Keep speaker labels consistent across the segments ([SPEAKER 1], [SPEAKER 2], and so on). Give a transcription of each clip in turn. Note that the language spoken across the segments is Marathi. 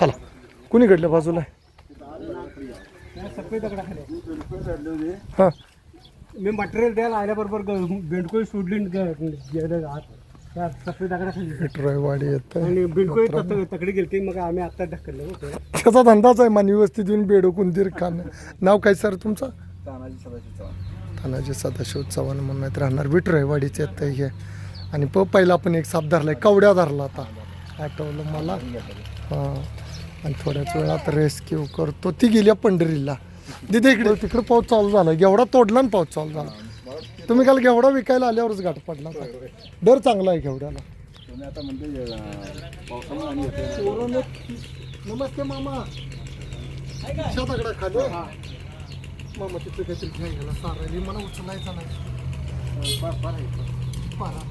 [SPEAKER 1] चला. कुणीकडल्या बाजूला? आहे
[SPEAKER 2] सफेद दगडाखाली
[SPEAKER 1] हां.
[SPEAKER 2] मी मटेरियल द्यायला आल्याबरोबर बेंडकोळी सोडली गेलं
[SPEAKER 1] विठरायवाडी येत.
[SPEAKER 2] आणि बेंडकोळी तक- तकडी गेलती मग आम्ही आता ढकललं होतं
[SPEAKER 1] त्याचा धंदाच आहे मान व्यवस्थित येऊन बेडो कुंदीर खान. नाव काय सर तुमचं?
[SPEAKER 3] तानाजी सदाशिव चव्हाण.
[SPEAKER 1] तानाजी सदाशिव चव्हाण म्हणून नाहीत राहणार विठरायवाडीचे येत हे. आणि प पहिला आपण एक साप धरलाय कवड्या धरला आता. आठवलं मला. हां. आणि थोड्याच वेळात रेस्क्यू करतो. ती गेली पंढरीला. तिथे इकडे तिकडे पाऊस चालू झाला. गेवढा तोडला आणि पाऊस चालू झाला. तुम्ही काल गेवढा विकायला आल्यावरच गाठ पडला. दर चांगला आहे घेवड्याला नमस्ते मामा. दगडा खाली. मामा तिथे काहीतरी घ्यायला सारायली मला उचलायचा नाही. पारा.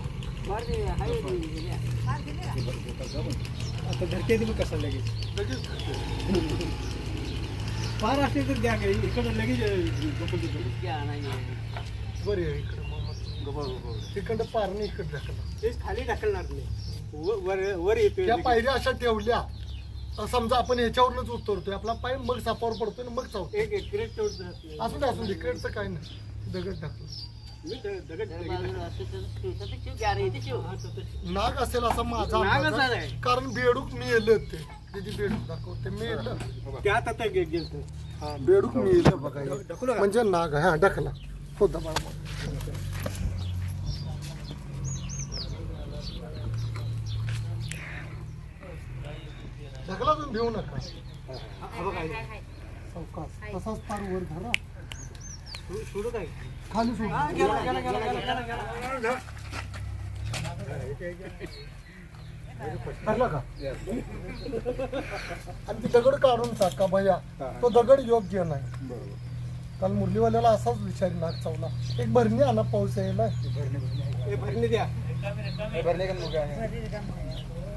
[SPEAKER 2] आता धरते तुम्ही कसं लगेच? फार असले तर द्या काही इकडं लगेच अं, ढकलून देतो.
[SPEAKER 1] बरी आहे इकडे मामा तिकडं पारणी इकडे ढकला
[SPEAKER 2] तेच खाली ढकलणार नाही व- वर वर येतोय
[SPEAKER 1] त्या
[SPEAKER 2] लगेच.
[SPEAKER 1] पायऱ्या अशा ठेवल्या. तर समजा आपण ह्याच्यावरच उतरतोय. आपला पाय मग सापावर पडतोय आणि मग चावतोय.
[SPEAKER 2] एक एक ग्रेट.
[SPEAKER 1] असू दे असू दे. इकडचं काय नाही. दगड टाकतो
[SPEAKER 2] मी द- दगड लगेच ढकलणार. हा, तर ते-
[SPEAKER 1] नाग असेल असा माझा
[SPEAKER 2] नागच
[SPEAKER 1] अंदाज आहे.
[SPEAKER 2] आहे.
[SPEAKER 1] कारण बेडूक मी येलं ते तिथे बेडूक दाखवते मी येलं
[SPEAKER 2] त्यात आता गे- गेलतो
[SPEAKER 1] हा बेडूक मी येलं बघा हे.
[SPEAKER 2] ढकलू का?
[SPEAKER 1] म्हणजे नाग आहे हा ढकला हो दबा ढकला तुम्ही भिवू नका
[SPEAKER 2] हा, हा बघा, आहे.
[SPEAKER 1] सावकाश तसाच पार वर धरा
[SPEAKER 2] सो- सोडू काय
[SPEAKER 1] खाली सोड का आणि ती दगड काढून टाका भैया. तो दगड योग्य नाही. काल मुरलीवाल्याला असाच विचार नाग चावला. एक भरणी आला पाऊस यायला.
[SPEAKER 2] भरणी द्या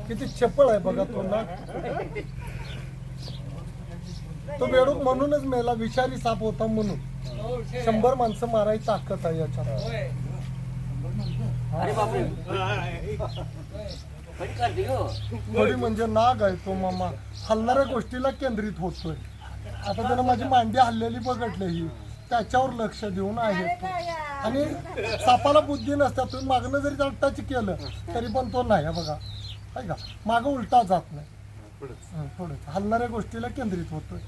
[SPEAKER 1] किती चपळ आहे बघा तो नाग तो बेडूक म्हणूनच मेला विषारी साप होता म्हणून. शंभर माणसं मारायची ताकद आहे याच्यात. थोडी म्हणजे नाग आहे तो मामा. हलणाऱ्या गोष्टीला केंद्रित होतोय. आता त्यानं माझी मांडी हल्लेली बघितली ही. त्याच्यावर लक्ष देऊन आहे तो. आणि सापाला बुद्धी नसत्या तुम्ही मागणं जरी त्याला टच केलं तरी पण तो नाही बघा. आहे का? मागं उलटा जात नाही. थोडं हलणाऱ्या गोष्टीला केंद्रित होतोय.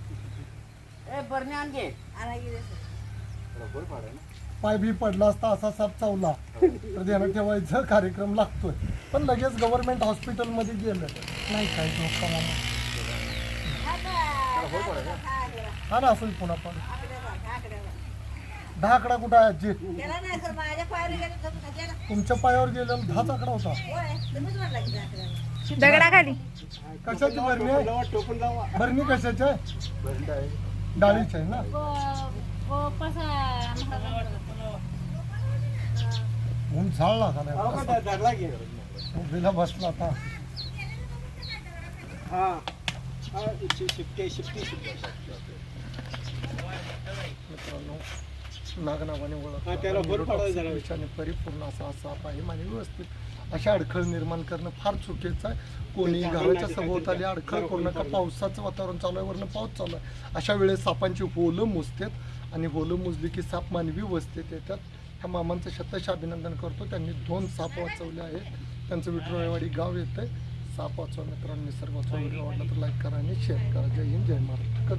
[SPEAKER 1] पाय बी पडला असता असा साप चावला. तर ध्यानात ठेवायचं कार्यक्रम लागतोय. पण लगेच गव्हर्नमेंट हॉस्पिटलमध्ये गेलं. नाही काय हा ना असेल पुन्हा पण. दहा आकडा कुठं आहे आजी. तुमच्या पायावर गेलेला दहाच आकडा होता.
[SPEAKER 4] दगडाखाली
[SPEAKER 1] कशाची भरणी? आहे भरणी कशाची? आहे. डाळीची आहे ना? ऊन झाळला का
[SPEAKER 2] का
[SPEAKER 1] नाही
[SPEAKER 2] धरला घे
[SPEAKER 1] उभीला बसला आता.
[SPEAKER 2] हा. हा, शि- शिट्टी शिट्टी शिट्टी
[SPEAKER 1] मित्रांनो नागनावाने. ओळख परिपूर्ण असा असा आहे. आणि व्यवस्थित अशा अडखळ निर्माण करणं फार चुकीचं आहे. कोणी घराच्या सभोवताली अडखळ करू नका पावसाचं वातावरण चालू आहे वरनं पाऊस चालू आहे. अशा वेळेस सापांची होलं मुजतात आणि होलं मुजली की साप मानवी वस्तीत येतात. ह्या मामांचं शतश अभिनंदन करतो. त्यांनी दोन साप वाचवले आहेत. त्यांचं विठुरायवाडी गाव येतं साप वाचवा मित्रांनो निसर्ग वाचवा. व्हिडिओ आवडला तर लाईक करा आणि शेअर करा. जय हिंद जय महाराष्ट्र.